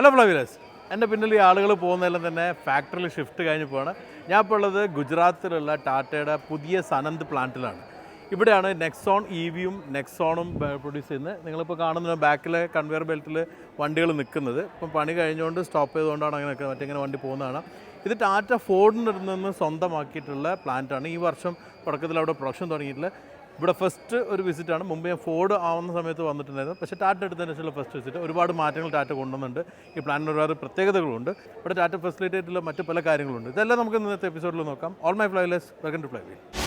Hello ഫ്ലവിലേഴ്സ് എന്റെ പിന്നിൽ ഈ ആളുകൾ പോകുന്നതെല്ലാം തന്നെ ഫാക്ടറിയിൽ ഷിഫ്റ്റ് കഴിഞ്ഞ് പോവാണ്. ഞാൻ ഇപ്പോൾ ഉള്ളത് ഗുജറാത്തിലുള്ള ടാറ്റയുടെ പുതിയ സനന്ത് പ്ലാന്റിലാണ് ഇവിടെയാണ് നെക്സോൺ ഇ വിയും നെക്സോണും പ്രൊഡ്യൂസ് ചെയ്യുന്നത്. നിങ്ങളിപ്പോൾ കാണുന്ന ബാക്കിലെ കൺവെയർ ബെൽറ്റിൽ വണ്ടികൾ നിൽക്കുന്നത് ഇപ്പം പണി കഴിഞ്ഞുകൊണ്ട് സ്റ്റോപ്പ് ചെയ്തുകൊണ്ടാണ് അങ്ങനെ നിൽക്കുന്നത് മറ്റിങ്ങനെ വണ്ടി പോകുന്നതാണ്. ഇത് ടാറ്റ ഫോർഡിന്റെ നിന്ന് സ്വന്തമാക്കിയിട്ടുള്ള പ്ലാന്റാണ് ഈ വർഷം തുടക്കത്തിൽ അവിടെ പ്രൊഡക്ഷൻ തുടങ്ങിയിട്ടില്ല ഇവിടെ ഫസ്റ്റ് ഒരു വിസിറ്റാണ് മുമ്പ് ഞാൻ ഫോർഡ് ആവുന്ന സമയത്ത് വന്നിട്ടുണ്ടായിരുന്നു. പക്ഷേ ടാറ്റ എടുത്തതിന് ശേഷമുള്ള ഫസ്റ്റ് വിസിറ്റ് ഒരുപാട് മാറ്റങ്ങൾ ടാറ്റ കൊണ്ടുവന്നുണ്ട് ഈ പ്ലാനിന് ഒരുപാട് പ്രത്യേകതകളുണ്ട്. ഇവിടെ ടാറ്റ ഫെസിലിറ്റേറ്റുള്ള മറ്റു പല കാര്യങ്ങളുണ്ട്. ഇതെല്ലാം നമുക്ക് ഇന്നത്തെ എപ്പിസോഡിൽ നോക്കാം. All my flyers welcome to flywheel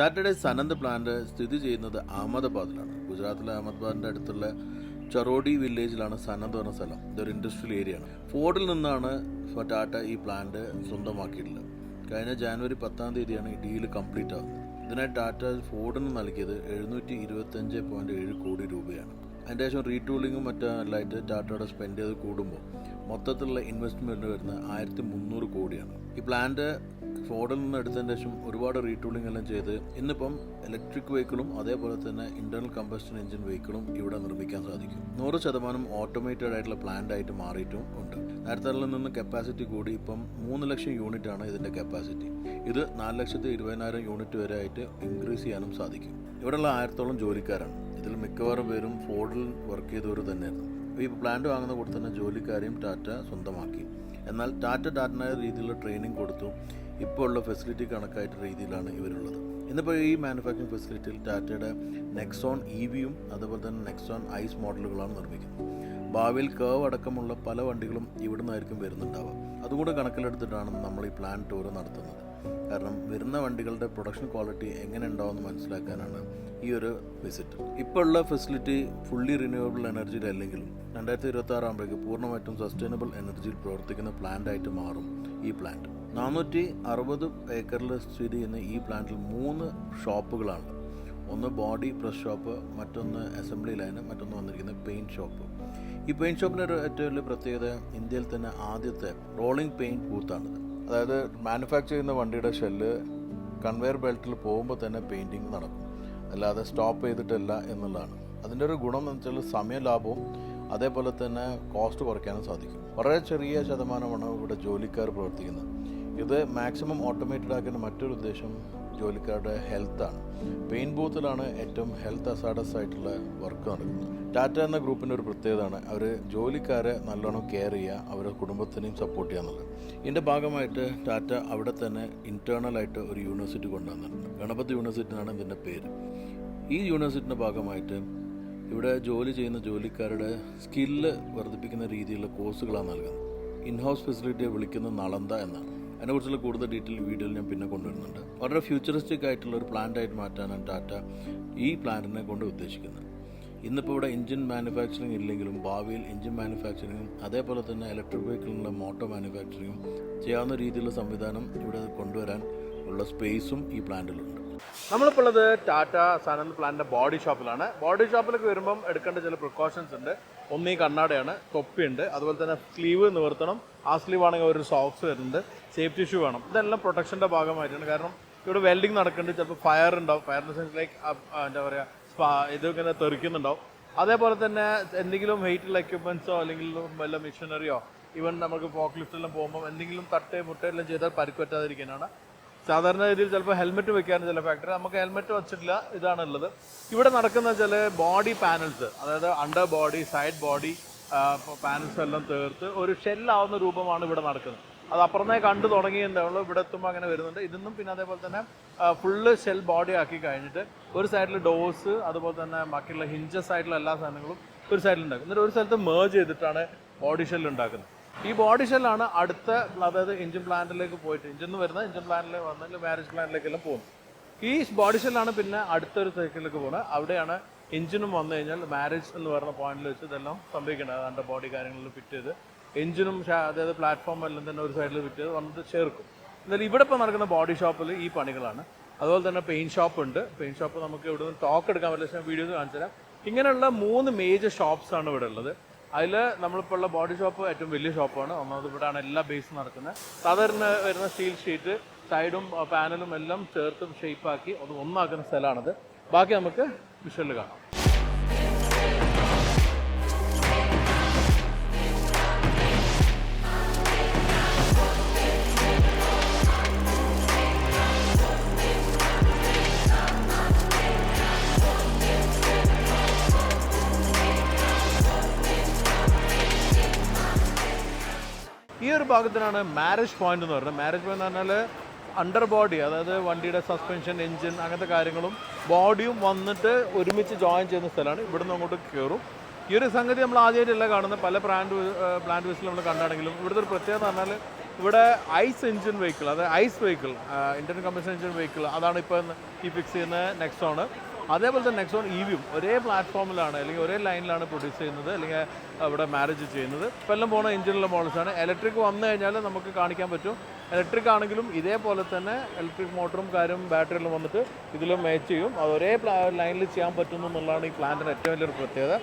ടാറ്റയുടെ സനന്ദ് പ്ലാന്റ് സ്ഥിതി ചെയ്യുന്നത് അഹമ്മദാബാദിലാണ്. ഗുജറാത്തിലെ അഹമ്മദാബാദിന്റെ അടുത്തുള്ള ചറോഡി വില്ലേജിലാണ് സന്നദ്ധ പറഞ്ഞ സ്ഥലം. ഇതൊരു ഇൻഡസ്ട്രിയൽ ഏരിയയാണ് ഫോർഡിൽ നിന്നാണ് ടാറ്റ ഈ പ്ലാന്റ് സ്വന്തമാക്കിയിട്ടുള്ളത്. കഴിഞ്ഞ ജാനുവരി പത്താം തീയതിയാണ് ഈ ഡീൽ കംപ്ലീറ്റ് ആകുന്നത് ഇതിനായി ടാറ്റ ഫോർഡിന് നൽകിയത് എഴുന്നൂറ്റി ഇരുപത്തഞ്ച് പോയിന്റ് ഏഴ് കോടി രൂപയാണ്. അതിന്റെ ശേഷം റീടൂളിങ്ങും മറ്റെല്ലാമായിട്ട് ടാറ്റയുടെ സ്പെൻഡ് ചെയ്ത് കൂടുമ്പോൾ മൊത്തത്തിലുള്ള ഇൻവെസ്റ്റ്മെന്റ് വരുന്നത് ആയിരത്തി മുന്നൂറ് കോടിയാണ്. ഈ പ്ലാന്റ് ഫോർഡിൽ നിന്ന് എടുത്തതിന് ശേഷം ഒരുപാട് റീടൂളിംഗ് എല്ലാം ചെയ്ത് ഇന്നിപ്പം ഇലക്ട്രിക് വെഹിക്കിളും അതേപോലെ തന്നെ ഇന്റർണൽ കമ്പസ്റ്റൻ എഞ്ചിൻ വെഹിക്കിളും ഇവിടെ നിർമ്മിക്കാൻ സാധിക്കും. നൂറ് ശതമാനം ഓട്ടോമേറ്റഡ് ആയിട്ടുള്ള പ്ലാന്റ് ആയിട്ട് മാറിയിട്ടും ഉണ്ട്. നേരത്തെ നിന്ന് കപ്പാസിറ്റി കൂടി ഇപ്പം മൂന്ന് ലക്ഷം യൂണിറ്റ് ആണ് ഇതിന്റെ കപ്പാസിറ്റി ഇത് നാല് ലക്ഷത്തി ഇരുപതിനായിരം യൂണിറ്റ് വരെ ആയിട്ട് ഇൻക്രീസ് ചെയ്യാനും സാധിക്കും. ഇവിടെയുള്ള ആയിരത്തോളം ജോലിക്കാരാണ്. ഇതിൽ മിക്കവാറും പേരും ഫോർഡിൽ വർക്ക് ചെയ്തവർ തന്നെയായിരുന്നു ഈ പ്ലാന്റ് വാങ്ങുന്ന കൂടെ തന്നെ ജോലിക്കാരെയും ടാറ്റ സ്വന്തമാക്കി. എന്നാൽ ടാറ്റ ടാറ്റനായ രീതിയിലുള്ള ട്രെയിനിങ് കൊടുത്തു. ഇപ്പോൾ ഉള്ള ഫെസിലിറ്റി കണക്കായിട്ട് രീതിയിലാണ് ഇവരുള്ളത്. ഇന്നിപ്പോൾ ഈ മാനുഫാക്ചറിങ് ഫെസിലിറ്റിയിൽ ടാറ്റയുടെ നെക്സോൺ ഇ വിയും അതുപോലെ തന്നെ നെക്സോൺ ഐസ് മോഡലുകളാണ് നിർമ്മിക്കുന്നത്. ഭാവിയിൽ കേവ് അടക്കമുള്ള പല വണ്ടികളും ഇവിടെ നിന്നായിരിക്കും വരുന്നുണ്ടാവുക. അതുകൂടെ കണക്കിലെടുത്തിട്ടാണ് നമ്മൾ ഈ പ്ലാൻ ടൂർ നടത്തുന്നത്. കാരണം വരുന്ന വണ്ടികളുടെ പ്രൊഡക്ഷൻ ക്വാളിറ്റി എങ്ങനെ ഉണ്ടാവുമെന്ന് മനസ്സിലാക്കാനാണ് ഈ ഒരു വിസിറ്റ് ഇപ്പോൾ ഉള്ള ഫെസിലിറ്റി ഫുള്ളി റിന്യൂവബിൾ എനർജിയിൽ അല്ലെങ്കിലും രണ്ടായിരത്തി ഇരുപത്തി ആറാകുമ്പോഴേക്ക് പൂർണമായിട്ടും സസ്റ്റൈനബിൾ എനർജിയിൽ പ്രവർത്തിക്കുന്ന പ്ലാന്റ് ആയിട്ട് മാറും ഈ പ്ലാന്റ് നാനൂറ്റി അറുപത് ഏക്കറിൽ സ്ഥിതി ചെയ്യുന്ന ഈ പ്ലാന്റിൽ മൂന്ന് ഷോപ്പുകളാണ്. ഒന്ന് ബോഡി പ്രസ് ഷോപ്പ് മറ്റൊന്ന് അസംബ്ലി ലൈന് മറ്റൊന്ന് വന്നിരിക്കുന്ന പെയിന്റ് ഷോപ്പ്. ഈ പെയിന്റ് ഷോപ്പിന്റെ ഒരു ഏറ്റവും വലിയ പ്രത്യേകത ഇന്ത്യയിൽ തന്നെ ആദ്യത്തെ റോളിംഗ് പെയിന്റ് ബൂത്താണിത് അതായത് മാനുഫാക്ചർ ചെയ്യുന്ന വണ്ടിയുടെ ഷെല്ല് കൺവെയർ ബെൽറ്റിൽ പോകുമ്പോൾ തന്നെ പെയിന്റിങ് നടക്കും. അല്ലാതെ സ്റ്റോപ്പ് ചെയ്തിട്ടല്ല എന്നുള്ളതാണ്. അതിന്റെ ഒരു ഗുണം എന്ന് വെച്ചാൽ സമയലാഭവും അതേപോലെ തന്നെ കോസ്റ്റ് കുറയ്ക്കാനും സാധിക്കും. വളരെ ചെറിയ ശതമാനമാണ് ഇവിടെ ജോലിക്കാർ പ്രവർത്തിക്കുന്നത്. ഇത് മാക്സിമം ഓട്ടോമേറ്റഡ് ആക്കുന്ന മറ്റൊരു ഉദ്ദേശം ജോലിക്കാരുടെ ഹെൽത്താണ്. പെയിൻ ബൂത്തിലാണ് ഏറ്റവും ഹെൽത്ത് അസാഡസ് ആയിട്ടുള്ള വർക്ക് നടക്കുന്നത്. ടാറ്റ എന്ന ഗ്രൂപ്പിന്റെ ഒരു പ്രത്യേകതയാണ് അവർ ജോലിക്കാരെ നല്ലോണം കെയർ ചെയ്യുക അവരുടെ കുടുംബത്തിനെയും സപ്പോർട്ട് ചെയ്യുക എന്നുള്ളത്. ഇതിന്റെ ഭാഗമായിട്ട് ടാറ്റ അവിടെ തന്നെ ഇന്റേർണലായിട്ട് ഒരു യൂണിവേഴ്സിറ്റി കൊണ്ടുവന്നിട്ടുണ്ട്. ഗണപതി യൂണിവേഴ്സിറ്റി എന്നാണ് ഇതിന്റെ പേര്. ഈ യൂണിവേഴ്സിറ്റിന്റെ ഭാഗമായിട്ട് ഇവിടെ ജോലി ചെയ്യുന്ന ജോലിക്കാരുടെ സ്കില്ല് വർദ്ധിപ്പിക്കുന്ന രീതിയിലുള്ള കോഴ്സുകളാണ് നൽകുന്നത്. ഇൻഹൗസ് ഫെസിലിറ്റിയെ വിളിക്കുന്നത് നളന്ത എന്നാണ്. അതിനെക്കുറിച്ചുള്ള കൂടുതൽ ഡീറ്റെയിൽ വീഡിയോയിൽ ഞാൻ പിന്നെ കൊണ്ടുവരുന്നുണ്ട്. വളരെ ഫ്യൂച്ചറിസ്റ്റിക് ആയിട്ടുള്ള ഒരു പ്ലാന്റായിട്ട് മാറ്റാനാണ് ടാറ്റ ഈ പ്ലാന്റിനെ കൊണ്ട് ഉദ്ദേശിക്കുന്നത്. ഇന്നിപ്പോൾ ഇവിടെ എഞ്ചിൻ മാനുഫാക്ചറിങ് ഇല്ലെങ്കിലും ഭാവിയിൽ എഞ്ചിൻ മാനുഫാക്ചറിങ്ങും അതേപോലെ തന്നെ ഇലക്ട്രിക് വെഹിക്കിളിനുള്ള മോട്ടോർ മാനുഫാക്ചറിങ്ങും ചെയ്യാവുന്ന രീതിയിലുള്ള സംവിധാനം ഇവിടെ കൊണ്ടുവരാൻ ഉള്ള സ്പേസും ഈ പ്ലാന്റിലുണ്ട് നമ്മളിപ്പോൾ ഉള്ളത് ടാറ്റ സനന്ത് പ്ലാന്റിന്റെ ബോഡി ഷോപ്പിലാണ്. ബോഡി ഷോപ്പിലേക്ക് വരുമ്പം എടുക്കേണ്ട ചില പ്രിക്കോഷൻസ് ഉണ്ട്. ഒന്ന് ഈ കണ്ണാടയാണ് തൊപ്പിയുണ്ട് അതുപോലെ തന്നെ സ്ലീവ് നിവർത്തണം. ആ സ്ലീവ് ആണെങ്കിൽ ഒരു സോക്സ് വരുന്നുണ്ട് സേഫ്റ്റി ഷൂ വേണം. ഇതെല്ലാം പ്രൊട്ടക്ഷന്റെ ഭാഗമായിട്ടാണ്. കാരണം ഇവിടെ വെൽഡിങ് നടക്കുന്നുണ്ട് ചിലപ്പോൾ ഫയർ ഉണ്ടാവും. ഫയർ ഇൻ സെൻസ് ലൈക്ക് എന്താ പറയുക സ്പാ ഇതിങ്ങനെ തെറിക്കുന്നുണ്ടാവും. അതേപോലെ തന്നെ എന്തെങ്കിലും വെയിറ്റുള്ള എക്യുപ്മെൻസോ അല്ലെങ്കിൽ വല്ല മെഷീനറിയോ ഈവൻ നമുക്ക് ഫോക്ക് ലിഫ്റ്റെല്ലാം പോകുമ്പോൾ എന്തെങ്കിലും തട്ട് മുട്ടയെല്ലാം ചെയ്താൽ പരിക്ക് പറ്റാതിരിക്കാനാണ്. സാധാരണ രീതിയിൽ ചിലപ്പോൾ ഹെൽമെറ്റ് വെക്കാനും ചില ഫാക്ടറി നമുക്ക് ഹെൽമെറ്റ് വെച്ചിട്ടില്ല ഇതാണ് ഉള്ളത് ഇവിടെ നടക്കുന്ന ചില ബോഡി പാനൽസ് അതായത് under body side body panels എല്ലാം തീർത്ത് ഒരു ഷെല്ലാവുന്ന രൂപമാണ് ഇവിടെ നടക്കുന്നത്. അത് അപ്പുറമേ കണ്ടു തുടങ്ങിയിട്ടുള്ളൂ ഇവിടെ എത്തുമ്പോൾ അങ്ങനെ വരുന്നുണ്ട്. ഇതൊന്നും പിന്നെ അതേപോലെ തന്നെ ഫുള്ള് ഷെൽ ബോഡി ആക്കി കഴിഞ്ഞിട്ട് ഒരു സൈഡിൽ ഡോസ് അതുപോലെ തന്നെ ബാക്കിയുള്ള ഹിഞ്ചസ് ആയിട്ടുള്ള എല്ലാ സാധനങ്ങളും ഒരു സൈഡിൽ ഉണ്ടാക്കും. എന്നിട്ട് ഒരു സ്ഥലത്ത് മേർജ് ചെയ്തിട്ടാണ് ബോഡി ഷെൽ ഉണ്ടാക്കുന്നത്. ഈ ബോഡി ഷെല്ലാണ് അടുത്ത അതായത് എഞ്ചിൻ പ്ലാന്റിലേക്ക് പോയിട്ട് എഞ്ചിൻ വരുന്ന എഞ്ചിൻ പ്ലാന്റിൽ വന്നെങ്കിൽ മാരേജ് പ്ലാന്റിലേക്കെല്ലാം പോകുന്നത് ഈ ബോഡി ഷെല്ലാണ് പിന്നെ അടുത്തൊരു സൈക്കിളിലേക്ക് പോകുന്നത്. അവിടെയാണ് എഞ്ചിനും വന്നു കഴിഞ്ഞാൽ മാരേജ് എന്ന് പറയുന്ന പോയിന്റിൽ വെച്ച് ഇതെല്ലാം സംഭവിക്കേണ്ടത്. അതിന്റെ ബോഡി കാര്യങ്ങളിൽ ഫിറ്റ് ചെയ്ത്. എഞ്ചിനും അതായത് പ്ലാറ്റ്ഫോം എല്ലാം തന്നെ ഒരു സൈഡിൽ ഫിറ്റ് ചെയ്ത് വന്നിട്ട് ചേർക്കും. എന്നാലും ഇവിടെ ഇപ്പോൾ നടക്കുന്ന ബോഡി ഷോപ്പിൽ ഈ പണികളാണ്. അതുപോലെ തന്നെ പെയിന്റ് ഷോപ്പ് ഉണ്ട്. പെയിന്റ് ഷോപ്പ് നമുക്ക് ഇവിടെ നിന്ന് ടോക്ക് എടുക്കാൻ പറ്റില്ല. വീഡിയോ വീഡിയോസ് കാണിച്ചു തരാം ഇങ്ങനെയുള്ള മൂന്ന് മേജർ ആണ് ഇവിടെ ഉള്ളത്. അതിൽ നമ്മളിപ്പോൾ ഉള്ള ബോഡി ഷോപ്പ് ഏറ്റവും വലിയ ഷോപ്പാണ് ഒന്നാമത് ഇവിടെയാണ് എല്ലാ ബേസും നടക്കുന്നത് സാധാരണ വരുന്ന സ്റ്റീൽ ഷീറ്റ് സൈഡും പാനലും എല്ലാം ചേർത്ത് ഷേപ്പാക്കി അത് ഒന്നാക്കുന്ന സ്ഥലമാണത്. ബാക്കി നമുക്ക് വിഷ്വലിൽ കാണാം. ഈ ഒരു ഭാഗത്തിനാണ് മാരേജ് പോയിന്റ് എന്ന് പറയുന്നത്. മാരേജ് പോയിന്റ് എന്ന് പറഞ്ഞാൽ അണ്ടർ ബോഡി അതായത് വണ്ടിയുടെ സസ്പെൻഷൻ എഞ്ചിൻ അങ്ങനത്തെ കാര്യങ്ങളും ബോഡിയും വന്നിട്ട് ഒരുമിച്ച് ജോയിൻ ചെയ്യുന്ന സ്ഥലമാണ്. ഇവിടുന്ന് അങ്ങോട്ട് കയറും ഈ ഒരു സംഗതി നമ്മൾ ആദ്യമായിട്ടല്ല കാണുന്നത്. പല ബ്രാൻഡ് ബ്രാൻഡ് ബേസിൽ നമ്മൾ കണ്ടാണെങ്കിലും ഇവിടുത്തെ ഒരു പ്രത്യേകത എന്ന് പറഞ്ഞാൽ ഇവിടെ ഐസ് എഞ്ചിൻ വെഹിക്കിൾ അതായത് ICE vehicle Indian combustion engine vehicle അതാണ് ഇപ്പോൾ ഈ ഫിക്സ് ചെയ്യുന്ന നെക്സോണ് അതേപോലെ തന്നെ നെക്സോൺ ഇ വിയും ഒരേ പ്ലാറ്റ്ഫോമിലാണ് അല്ലെങ്കിൽ ഒരേ ലൈനിലാണ് പ്രൊഡ്യൂസ് ചെയ്യുന്നത് അല്ലെങ്കിൽ അവിടെ മാരേജ് ചെയ്യുന്നത്. ഇപ്പം എല്ലാം പോകുന്ന എഞ്ചിനുള്ള മോഡൽസാണ് ഇലക്ട്രിക് വന്നു കഴിഞ്ഞാൽ നമുക്ക് കാണിക്കാൻ പറ്റും. ഇലക്ട്രിക് ആണെങ്കിലും ഇതേപോലെ തന്നെ ഇലക്ട്രിക് മോട്ടറും കാര്യം ബാറ്ററിയെല്ലാം വന്നിട്ട് ഇതിലും മാച്ച് ചെയ്യും. അത് ഒരേ ലൈനിൽ ചെയ്യാൻ പറ്റുന്നു എന്നുള്ളതാണ് ഈ പ്ലാന്റിന്റെ ഏറ്റവും വലിയൊരു പ്രത്യേകത.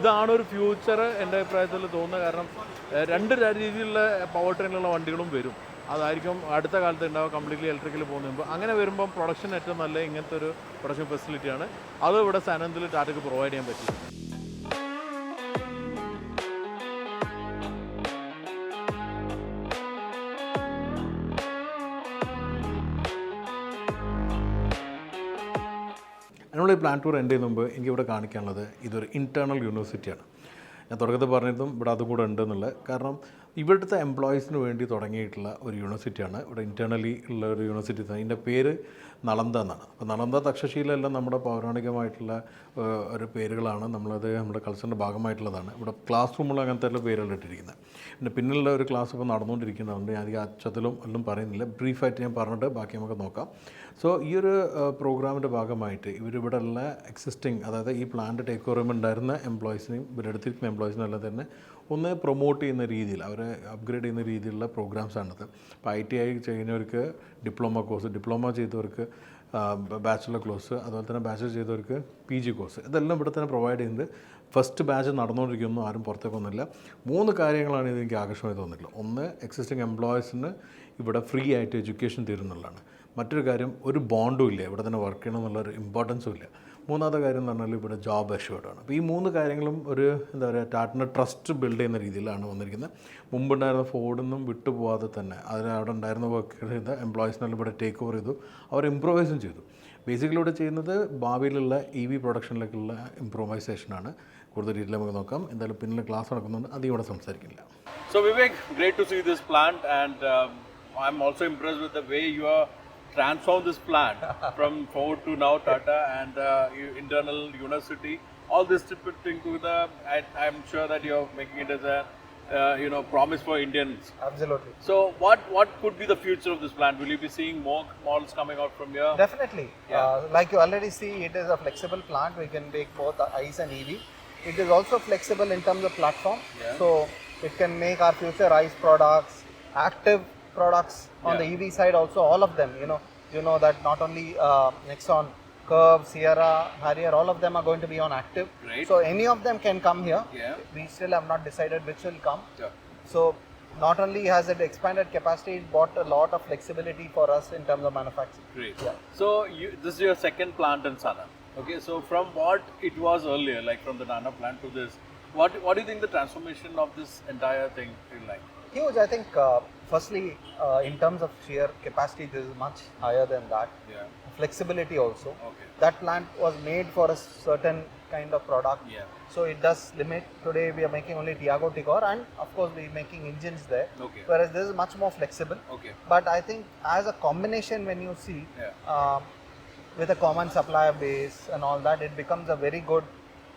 ഇതാണ് ഒരു ഫ്യൂച്ചർ എന്റെ അഭിപ്രായത്തിൽ തോന്നുന്നത്. കാരണം രണ്ട് രീതിയിലുള്ള പവർ ട്രെയിനിലുള്ള വണ്ടികളും വരും. അതായിരിക്കും അടുത്ത കാലത്ത് ഉണ്ടാവുക കംപ്ലീറ്റ്ലി ഇലക്ട്രിക്കൽ പോകുമ്പോൾ അങ്ങനെ വരുമ്പം പ്രൊഡക്ഷൻ ഏറ്റവും നല്ല ഇങ്ങനത്തെ ഒരു പ്രൊഡക്ഷൻ ഫെസിലിറ്റിയാണ് അത് ഇവിടെ സനന്തിൽ ടാറ്റയ്ക്ക് പ്രൊവൈഡ് ചെയ്യാൻ പറ്റും. നമ്മൾ ഈ പ്ലാൻ ടൂർ എന്റെ മുമ്പ് എനിക്കിവിടെ കാണിക്കാനുള്ളത് ഇതൊരു ഇന്റേർണൽ യൂണിവേഴ്സിറ്റിയാണ് ഞാൻ തുടക്കത്തിൽ പറഞ്ഞതും ഇവിടെ അതും കൂടെ ഉണ്ട് എന്നുള്ളത് കാരണം ഇവിടുത്തെ എംപ്ലോയീസിന് വേണ്ടി തുടങ്ങിയിട്ടുള്ള ഒരു യൂണിവേഴ്സിറ്റിയാണ്. ഇവിടെ ഇന്റേർണലി ഉള്ള ഒരു യൂണിവേഴ്സിറ്റി തന്നെ. ഇതിന്റെ പേര് നളന്ത എന്നാണ്. അപ്പോൾ നളന്ത തക്ഷശീലെല്ലാം നമ്മുടെ പൗരാണികമായിട്ടുള്ള ഒരു പേരുകളാണ്. നമ്മളത് നമ്മുടെ കൾച്ചറിന്റെ ഭാഗമായിട്ടുള്ളതാണ്. ഇവിടെ ക്ലാസ് റൂമുകൾ അങ്ങനത്തെ പേരുകൾ ഇട്ടിരിക്കുന്നത്. പിന്നെ പിന്നിലുള്ള ഒരു ക്ലാസ് ഇപ്പോൾ നടന്നുകൊണ്ടിരിക്കുന്നതുകൊണ്ട് ഞാൻ അധികം അച്ചത്തിലും ഒന്നും പറയുന്നില്ല. ബ്രീഫായിട്ട് ഞാൻ പറഞ്ഞിട്ട് ബാക്കി നമുക്ക് നോക്കാം. സോ ഈ ഒരു പ്രോഗ്രാമിന്റെ ഭാഗമായിട്ട് ഇവരിവിടെ ഉള്ള എക്സിസ്റ്റിംഗ് അതായത് ഈ പ്ലാന്റ് ടേക്ക് ഓവർ ഉണ്ടായിരുന്ന എംപ്ലോയീസിനെയും ഇവരെടുത്തിരിക്കുന്ന എംപ്ലോയീസിനും എല്ലാം തന്നെ ഒന്ന് പ്രൊമോട്ട് ചെയ്യുന്ന രീതിയിൽ അവരെ അപ്ഗ്രേഡ് ചെയ്യുന്ന രീതിയിലുള്ള പ്രോഗ്രാംസാണിത് ഇപ്പോൾ ഐ ടി ഐ ചെയ്യുന്നവർക്ക് ഡിപ്ലോമ കോഴ്സ് ഡിപ്ലോമ ചെയ്തവർക്ക് ബാച്ചുലർ കോഴ്സ് അതുപോലെ തന്നെ ബാച്ചുലർ ചെയ്തവർക്ക് പി ജി കോഴ്സ് ഇതെല്ലാം ഇവിടെ തന്നെ പ്രൊവൈഡ് ചെയ്യുന്നത്. ഫസ്റ്റ് ബാച്ച് നടന്നുകൊണ്ടിരിക്കുന്നു ആരും പുറത്തേക്കൊന്നുമില്ല മൂന്ന് കാര്യങ്ങളാണ് ഇത് എനിക്ക് ആകർഷമായി തോന്നിയിട്ടുള്ളത്. ഒന്ന് എക്സിസ്റ്റിംഗ് എംപ്ലോയീസിന് ഇവിടെ ഫ്രീ ആയിട്ട് എഡ്യൂക്കേഷൻ തരുന്നുള്ളതാണ്. മറ്റൊരു കാര്യം ഒരു ബോണ്ടും ഇല്ല. ഇവിടെ തന്നെ വർക്ക് ചെയ്യണം എന്നുള്ളൊരു ഇമ്പോർട്ടൻസും ഇല്ല. മൂന്നാമത്തെ കാര്യം എന്ന് പറഞ്ഞാൽ ഇവിടെ ജോബ് അഷ്യൂർഡാണ് അപ്പോൾ ഈ മൂന്ന് കാര്യങ്ങളും ഒരു എന്താ പറയുക ടാറ്റിന്റെ ട്രസ്റ്റ് ബിൽഡ് ചെയ്യുന്ന രീതിയിലാണ് വന്നിരിക്കുന്നത്. മുമ്പുണ്ടായിരുന്ന ഫോർഡൊന്നും വിട്ടുപോകാതെ തന്നെ അതിന് അവിടെ ഉണ്ടായിരുന്ന വർക്ക് ചെയ്ത എംപ്ലോയീസിനെല്ലാം ഇവിടെ ടേക്ക് ഓവർ ചെയ്തു. അവർ ഇമ്പ്രൂവൈസും ചെയ്തു. ബേസിക്കലി ഇവിടെ ചെയ്യുന്നത് ഭാവിയിലുള്ള ഇ വി പ്രൊഡക്ഷനിലേക്കുള്ള ഇമ്പ്രൂവൈസേഷനാണ് കൂടുതൽ രീതിയിൽ നമുക്ക് നോക്കാം. എന്തായാലും പിന്നിൽ ക്ലാസ് നടക്കുന്നുണ്ട് അധികം ഇവിടെ സംസാരിക്കില്ല. So Vivek great to see this plant and I'm also impress with the way you are transformed this plant from Ford to now Tata and uh, internal university. All this to put into the, I, I'm sure that you're making it as a, uh, you know, promise for Indians. Absolutely. So what what could be the future of this plant? Will you be seeing more models coming out from here? Definitely. Uh, like you already see, it is a flexible plant. We can make both ICE and EV. It is also flexible in terms of platform. Yeah. So it can make our future ICE products, active products on the EV side also, all of them. You know, you know that not only uh, Nexon, Curve, Sierra, Harrier, all of them are going to be on active. Great. So any of them can come here. Yeah. We still have not decided which will come. Yeah. So not only has it expanded capacity, it brought a lot of flexibility for us in terms of manufacturing. Great. Yeah. So you, this is your second plant in Sanand. Okay, so from what it was earlier, like from the Nana plant to this, what what do you think the transformation of this entire thing feel like? Huge, I think. Uh, firstly, uh, in terms of sheer capacity, this is much higher than that. Yeah. Flexibility also. Okay. That plant was made for a certain kind of product. Yeah. So it does limit. Today we are making only Tiago Tigor, and of course we're making engines there. Okay. Whereas this is much more flexible. Okay. But I think as a combination, when you see Yeah. um, with a common supplier base and all that, it becomes a very good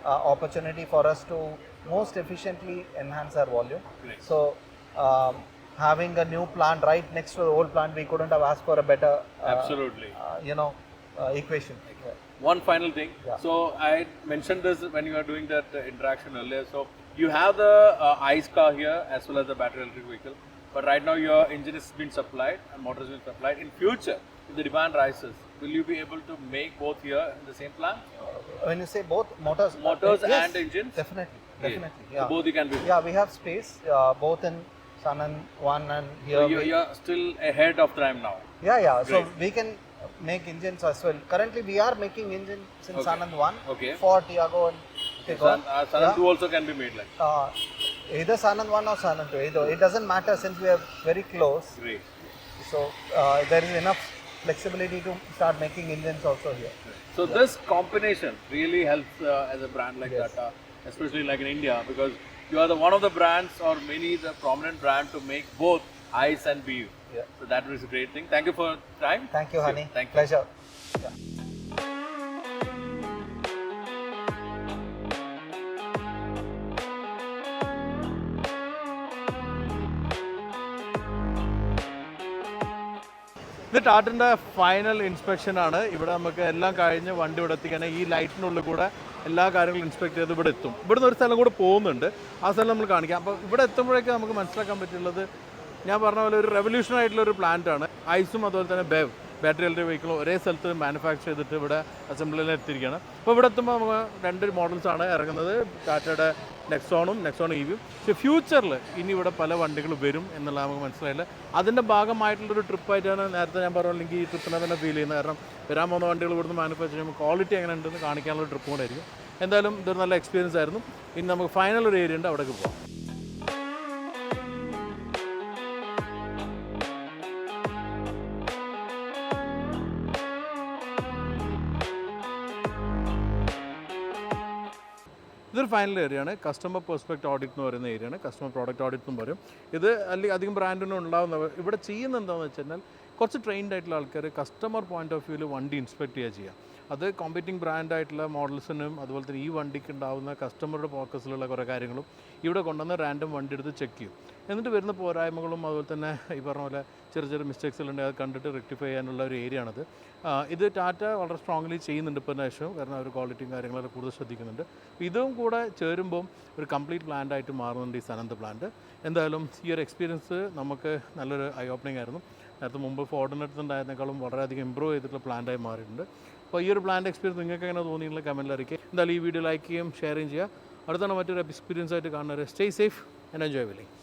uh, opportunity for us to most efficiently enhance our volume. Great. So, um, having a new plant right next to the old plant, we couldn't have asked for a better, uh, Absolutely. uh, you know, uh, equation. One final thing. Yeah. So I mentioned this when you were doing that uh, interaction earlier. So you have the uh, ICE car here as well as the battery electric vehicle. But right now your engine is being supplied and motor is being supplied. In future, if the demand rises, will you be able to make both here in the same plant? When you say both motors, Motors yes, and engines? definitely, Yeah. definitely, So yeah. both you can be. Yeah, we have space uh, both in Sanan one and here. So we- you're still ahead of time now. yeah, yeah. So we can make engines as well. Currently, we are making engines in Okay. Sanand one Okay. for Tiago and. San, uh, Sanan Yeah. 2 also can be made like. Uh, either Sanand one or Sanand two. Either it doesn't matter since we are very close. Great. So uh, there is enough flexibility to start making engines also here. So this combination really helps uh, as a brand like Yes. Tata, especially like in India, because you are the one of the brands or many the prominent brand to make both ICE and BU. Yeah. So that was a great thing. Thank you for your time. Thank you, honey. Thank you. Pleasure. Yeah. ഇത് ടാറ്റിന്റെ final inspection ആണ് ഇവിടെ നമുക്ക് എല്ലാം കഴിഞ്ഞ് വണ്ടി ഇവിടെ എത്തിക്കാൻ ഈ ലൈറ്റിനുള്ളിൽ കൂടെ എല്ലാ കാര്യങ്ങളും ഇൻസ്പെക്ട് ചെയ്ത് ഇവിടെ എത്തും. ഇവിടുന്ന് ഒരു സ്ഥലം കൂടെ പോകുന്നുണ്ട്. ആ സ്ഥലം നമ്മൾ കാണിക്കാം. അപ്പോൾ ഇവിടെ എത്തുമ്പോഴേക്കും നമുക്ക് മനസ്സിലാക്കാൻ പറ്റുള്ളത് ഞാൻ പറഞ്ഞ പോലെ ഒരു റെവല്യൂഷൻ ആയിട്ടുള്ള ഒരു പ്ലാന്റ് ആണ്. ഐസും അതുപോലെ തന്നെ ബേവ്. ബാറ്ററി ഇലക്ട്രിക് വെഹിക്കിളും ഒരേ സ്ഥലത്ത് മാനുഫാക്ചർ ചെയ്തിട്ട് ഇവിടെ അസംബ്ലിയിൽ എത്തിയിരിക്കുകയാണ്. അപ്പോൾ ഇവിടെ എത്തുമ്പോൾ നമുക്ക് രണ്ട് മോഡൽസാണ് ഇറങ്ങുന്നത്. ടാറ്റയുടെ നെക്സോണും നെക്സോൺ ഇവിയും പക്ഷേ ഫ്യൂച്ചറിൽ ഇനി ഇവിടെ പല വണ്ടികൾ വരും എന്നുള്ള നമുക്ക് മനസ്സിലായില്ല. അതിന്റെ ഭാഗമായിട്ടുള്ളൊരു ട്രിപ്പായിട്ടാണ് നേരത്തെ ഞാൻ പറഞ്ഞില്ലെങ്കിൽ ഈ ട്രിപ്പിനെ തന്നെ ഫീൽ ചെയ്യുന്നത്. കാരണം വരാൻ പോകുന്ന വണ്ടികൾ ഇവിടുന്ന് മാനുഫാക്ചർ ചെയ്യുമ്പോൾ ക്വാളിറ്റി എങ്ങനെ ഉണ്ടെന്ന് കാണിക്കാനുള്ള ട്രിപ്പ് കൂടെ ആയിരിക്കും. എന്തായാലും ഇതൊരു നല്ല എക്സ്പീരിയൻസ് ആയിരുന്നു. ഇനി നമുക്ക് ഫൈനൽ ഒരു ഏരിയ ഉണ്ട് അവിടേക്ക് പോകാം ഇതൊരു ഫൈനൽ ഏരിയയാണ് കസ്റ്റമർ പെർസ്പെക്ട് ഓഡിറ്റ് എന്ന് പറയുന്ന ഏരിയയാണ് കസ്റ്റമർ പ്രോഡക്റ്റ് ഓഡിറ്റ് എന്ന് പറയും. ഇത് അല്ലെങ്കിൽ അധികം ബ്രാൻഡിനും ഉണ്ടാകുന്ന ഇവിടെ ചെയ്യുന്ന എന്താണെന്ന് വെച്ച് കഴിഞ്ഞാൽ കുറച്ച് ട്രെയിൻഡ് ആയിട്ടുള്ള ആൾക്കാർ കസ്റ്റമർ പോയിന്റ് ഓഫ് വ്യൂവിൽ വണ്ടി ഇൻസ്പെക്ട് ചെയ്യുക ചെയ്യുക അത് കോമ്പറ്റിംഗ് ബ്രാൻഡായിട്ടുള്ള മോഡൽസിനും അതുപോലെ തന്നെ ഈ വണ്ടിക്ക് ഉണ്ടാകുന്ന കസ്റ്റമറുടെ ഫോക്കസിലുള്ള കുറേ കാര്യങ്ങളും ഇവിടെ കൊണ്ടുവന്ന് റാൻഡം വണ്ടി എടുത്ത് ചെക്ക് ചെയ്യും. എന്നിട്ട് വരുന്ന പോരായ്മകളും അതുപോലെ തന്നെ ഈ പറഞ്ഞ പോലെ ചെറിയ ചെറിയ മിസ്റ്റേക്സ് ഉണ്ടെങ്കിൽ അത് കണ്ടിട്ട് റെക്ടിഫൈ ചെയ്യാനുള്ള ഒരു ഏരിയ ആണത്. ഇത് ടാറ്റ വളരെ സ്ട്രോങ്ലി ചെയ്യുന്നുണ്ട് ഇപ്പോൾ ശേഷം കാരണം അവർ ക്വാളിറ്റിയും കാര്യങ്ങളൊക്കെ കൂടുതൽ ശ്രദ്ധിക്കുന്നുണ്ട്. ഇതും കൂടെ ചേരുമ്പം ഒരു കംപ്ലീറ്റ് പ്ലാന്റ് ആയിട്ട് മാറുന്നുണ്ട് ഈ സനന്ത് പ്ലാന്റ് എന്തായാലും ഈ ഒരു എക്സ്പീരിയൻസ് നമുക്ക് നല്ലൊരു ഐ ഓപ്പണിംഗ് ആയിരുന്നു. നേരത്തെ മുമ്പ് ഫോർഡിനടുത്തുണ്ടായിരുന്നേക്കാളും വളരെയധികം ഇമ്പ്രൂവ് ചെയ്തിട്ടുള്ള പ്ലാന്റായി മാറിയിട്ടുണ്ട്. അപ്പോൾ ഈ ഒരു പ്ലാന്റ് എക്സ്പീരിയൻസ് നിങ്ങൾക്ക് എങ്ങനെ തോന്നിയിട്ടുള്ള കമന്റിൽ അറിയിക്കുക. എന്തായാലും ഈ വീഡിയോ ലൈക്ക് ചെയ്യും ഷെയർ ചെയ്യും ചെയ്യുക. അടുത്താണ് മറ്റൊരു എക്സ്പീരിയൻസ് ആയിട്ട് കാണുന്നത് stay safe and enjoy wheeling